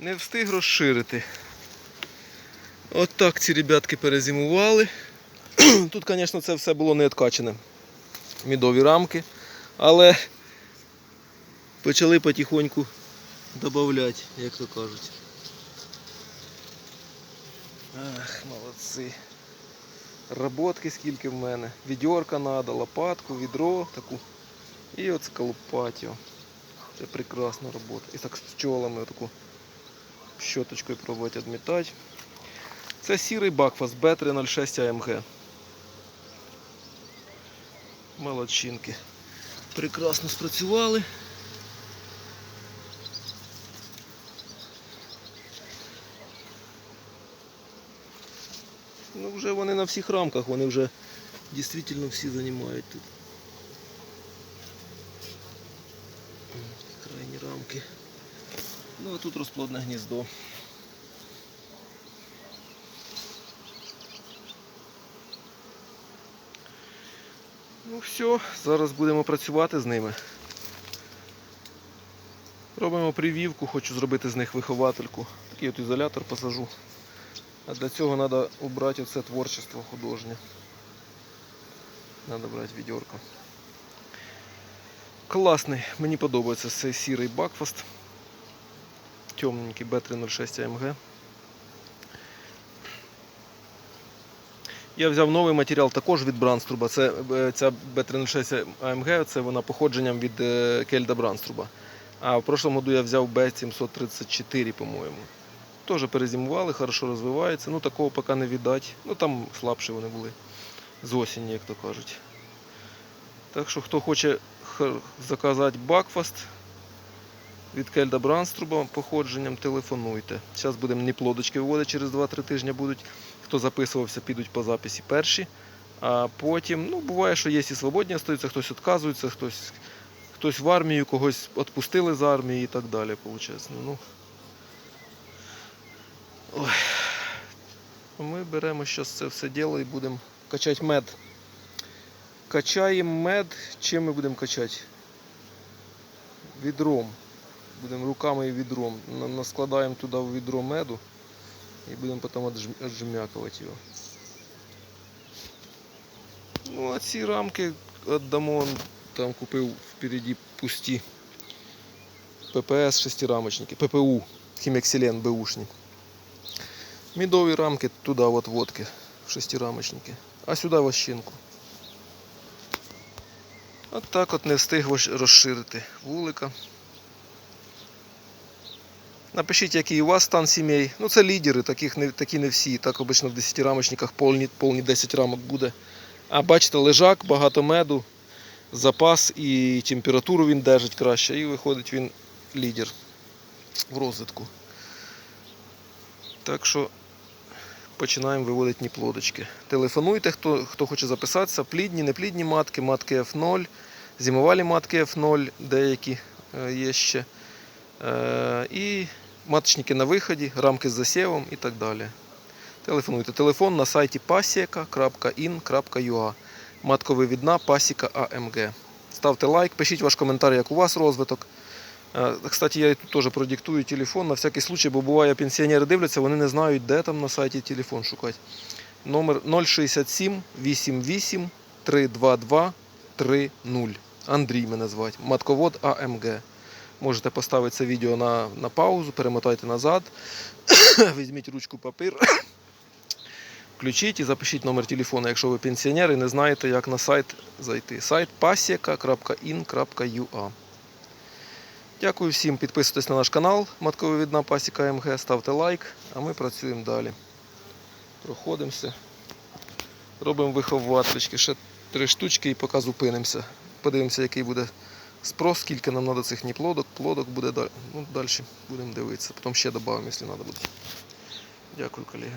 Не встиг розширити. От так ці ребятки перезимували. Тут, звісно, це все було не откачане. Мідові рамки. Але почали потихоньку додавати, як то кажуть. Ах, молодці. Роботки скільки в мене. Відьорка треба, лопатку, відро таку. І от сколупати. Це прекрасна робота. І так з пчолами таку щоточкою пробувати відмітати. Це сірий бакфаст B306 AMG. Молодчинки. Прекрасно спрацювали. Ну вже вони на всіх рамках, вони вже дійсно всі займають тут. Крайні рамки. Ну а тут розплодне гніздо. Ну все, зараз будемо працювати з ними. Робимо привівку, хочу зробити з них виховательку. Такий от ізолятор посажу. А для цього треба обрати оце творчество художнє. Треба брати відьорко. Класний, мені подобається цей сірий бакфаст. Темненький B306 AMG. Я взяв новий матеріал також від Бранструба. Це е, ця B306 AMG, це вона походженням від е, Кельда Бранструба. А в прошлому году я взяв B734, по-моєму. Теж перезимували, хорошо розвивається. Ну такого поки не віддать. Ну там слабші вони були з осені, як то кажуть. Так що хто хоче заказати Бакфаст від Кельда Бранструба походженням, телефонуйте. Зараз будемо не плодочки виводити, через 2-3 тижні будуть. Хто записувався, підуть по записі перші. А потім, ну, буває, що є і свободні остаються, хтось відказується, хтось, хтось в армію, когось відпустили з армії і так далі, виходить. Ну. Ми беремо зараз це все діло і будемо качати мед. Качаємо мед. Чим ми будемо качати? Відром. Будемо руками і відром. Наскладаємо туди в відро меду і будемо потім отжмякувати його. Ну а ці рамки віддамо. Там купив впереді пусті ППС шестирамочники, ППУ, Хімексилен Бушні. Медові рамки туди от водки в шестирамочники, а сюди вощинку. От так от не встиг розширити вулика. Напишіть, який у вас стан сімей. Ну це лідери, таких не, такі не всі. Так обично в 10 рамочниках повні, повні 10 рамок буде. А бачите, лежак, багато меду, запас і температуру він держить краще. І виходить він лідер в розвитку. Так що починаємо виводити неплодочки. Телефонуйте, хто, хто хоче записатися. Плідні, неплідні матки, матки F0, зимовалі матки F0, деякі е, є ще. Е, І маточники на виході, рамки з засівом і так далі. Телефонуйте. Телефон на сайті pasieka.in.ua. Матковивідна пасіка АМГ. Ставте лайк, пишіть ваш коментар, як у вас розвиток. Е, Кстати, я тут теж продиктую телефон на всякий случай, бо буває пенсіонери дивляться, вони не знають, де там на сайті телефон шукати. Номер 067 88 322 30. Андрій мене звати. Матковод АМГ. Можете поставити це відео на, на паузу, перемотайте назад, візьміть ручку папір, включіть і запишіть номер телефону, якщо ви пенсіонер і не знаєте, як на сайт зайти. Сайт pasieka.in.ua Дякую всім, підписуйтесь на наш канал Маткововідна Пасіка МГ, ставте лайк, а ми працюємо далі. Проходимося. Робимо виховуваточки, ще три штучки і поки зупинимося. Подивимося, який буде спрос, скільки нам треба цих плодок. Плодок буде далі. Ну, далі будемо дивитися. Потім ще додамо, якщо треба буде. Дякую, колеги.